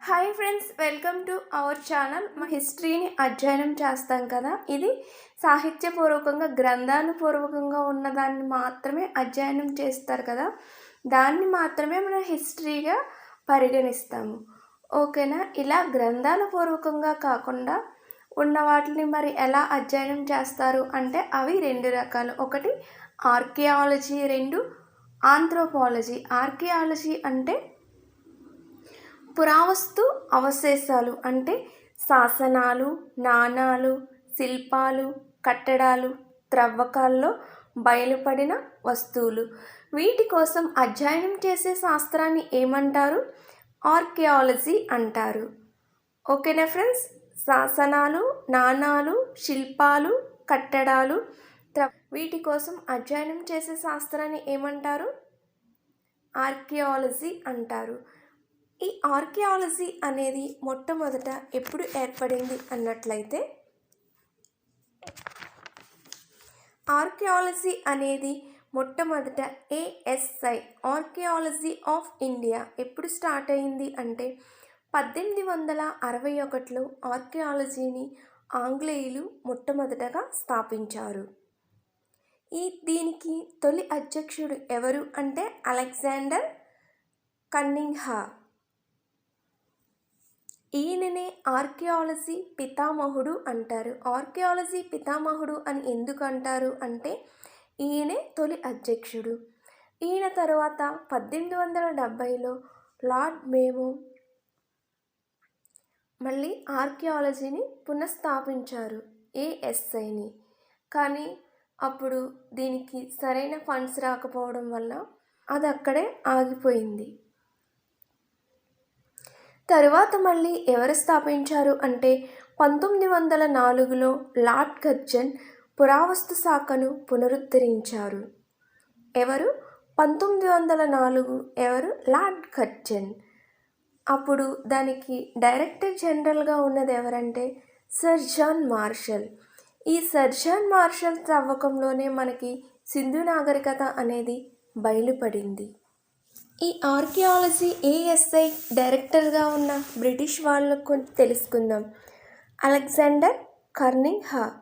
Hi friends welcome to our channel. మా హిస్టరీని అధ్యయనం చేస్తాం కదా. ఇది సాహిత్యపూర్వకంగా గ్రంథానుపూర్వకంగా ఉన్నదాన్ని మాత్రమే అధ్యయనం చేస్తారు కదా. దాన్ని మాత్రమే మనం హిస్టరీగా పరిగణిస్తాము. ఓకేనా? ఇలా గ్రంథానుపూర్వకంగా కాకుండా ఉన్న వాటిని మరి ఎలా అధ్యయనం చేస్తారు అంటే అవి రెండు రకాలు. ఒకటి ఆర్కియాలజీ రెండు ఆంథ్రోపాలజీ. ఆర్కియాలజీ అంటే పురావస్తు అవశేషాలు అంటే శాసనాలు నాణాలు శిల్పాలు కట్టడాలు త్రవ్వకాల్లో బయలుపడిన వస్తువులు. వీటి కోసం అధ్యయనం చేసే శాస్త్రాన్ని ఏమంటారు? ఆర్కియాలజీ అంటారు. ఓకేనా ఫ్రెండ్స్? శాసనాలు నాణాలు శిల్పాలు కట్టడాలు త్ర వీటి కోసం అధ్యయనం చేసే శాస్త్రాన్ని ఏమంటారు? ఆర్కియాలజీ అంటారు. ఈ ఆర్కియాలజీ అనేది మొట్టమొదట ఎప్పుడు ఏర్పడింది అన్నట్లయితే ఆర్కియాలజీ అనేది మొట్టమొదట ఏఎస్ఐ ఆర్కియాలజీ ఆఫ్ ఇండియా ఎప్పుడు స్టార్ట్ అయింది అంటే పద్దెనిమిది వందల అరవై ఒకటిలో ఆర్కియాలజీని ఆంగ్లేయులు మొట్టమొదటగా స్థాపించారు. ఈ దీనికి తొలి అధ్యక్షుడు ఎవరు అంటే అలెగ్జాండర్ కన్నింగ్హా ఈయననే ఆర్కియాలజీ పితామహుడు అంటారు. ఆర్కియాలజీ పితామహుడు అని ఎందుకు అంటారు అంటే ఈయనే తొలి అధ్యక్షుడు. ఈయన తర్వాత పద్దెనిమిది వందల డెబ్భైలో లార్డ్ మేమో మళ్ళీ ఆర్కియాలజీని పునఃస్థాపించారు ఏఎస్ఐని. కానీ అప్పుడు దీనికి సరైన ఫండ్స్ రాకపోవడం వల్ల అది అక్కడే ఆగిపోయింది. తరువాత మళ్ళీ ఎవరు స్థాపించారు అంటే పంతొమ్మిది వందల నాలుగులో లార్డ్ గర్జన్ పురావస్తు శాఖను పునరుద్ధరించారు. ఎవరు? పంతొమ్మిది వందల నాలుగు ఎవరు? Lord Curzon. అప్పుడు దానికి డైరెక్టర్ జనరల్గా ఉన్నది ఎవరంటే సర్ జాన్ మార్షల్. ఈ సర్ జాన్ మార్షల్ త్రవ్వకంలోనే మనకి సింధు నాగరికత అనేది బయలుపడింది. ఈ ఆర్కియాలజీ ఏఎస్ఐ డైరెక్టర్గా ఉన్న బ్రిటిష్ వాళ్ళకు కొంచెం తెలుసుకుందాం. Alexander Cunningham.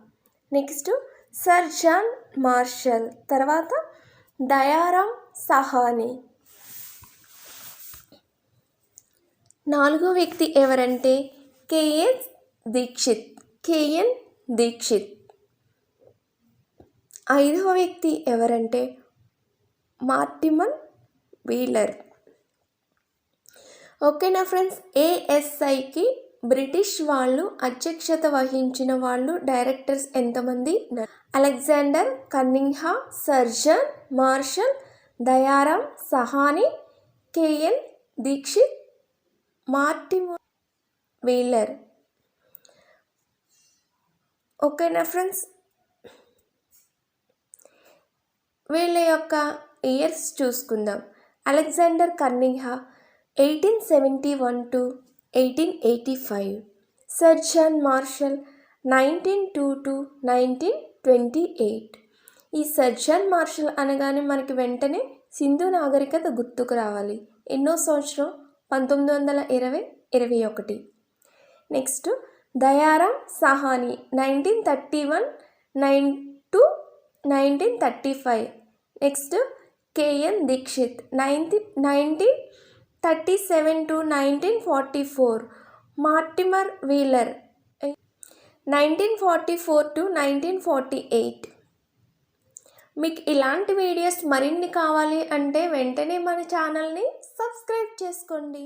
Next sir John Marshall. తర్వాత దయారామ్ సహానీ. నాలుగో వ్యక్తి ఎవరంటే కేఎన్ దీక్షిత్. కేఎన్ దీక్షిత్. ఐదవ వ్యక్తి ఎవరంటే మార్టిమన్ వీలర్. ఓకేనా ఫ్రెండ్స్ ఏఎస్ఐకి బ్రిటిష్ వాళ్ళు అధ్యక్షత వహించిన వాళ్ళు డైరెక్టర్స్ ఎంతమంది? Alexander Cunningham sir John Marshall Dayaram Sahni KL Dikshit Mortimer Wheeler. ఓకేనా ఫ్రెండ్స్ వీళ్ళ యొక్క ఇయర్స్ చూసుకుందాం. Alexander Cunningham eighteen seventy one to eighteen eighty five. Sir John Marshall nineteen two to nineteen twenty eight. ఈ sir John Marshall అనగానే మనకి వెంటనే సింధు నాగరికత గుర్తుకు రావాలి. ఎన్నో సంవత్సరం పంతొమ్మిది వందల ఇరవై ఇరవై ఒకటి. Next Dayaram Sahni nineteen thirty one nine to nineteen thirty five. Next KN Dikshit nineteen nineteen thirty seven to nineteen forty four. Mortimer Wheeler nineteen forty four to nineteen forty eight. మీకు ఇలాంటి videos మరిన్ని కావాలి అంటే వెంటనే మన ఛానల్ని subscribe చేసుకోండి.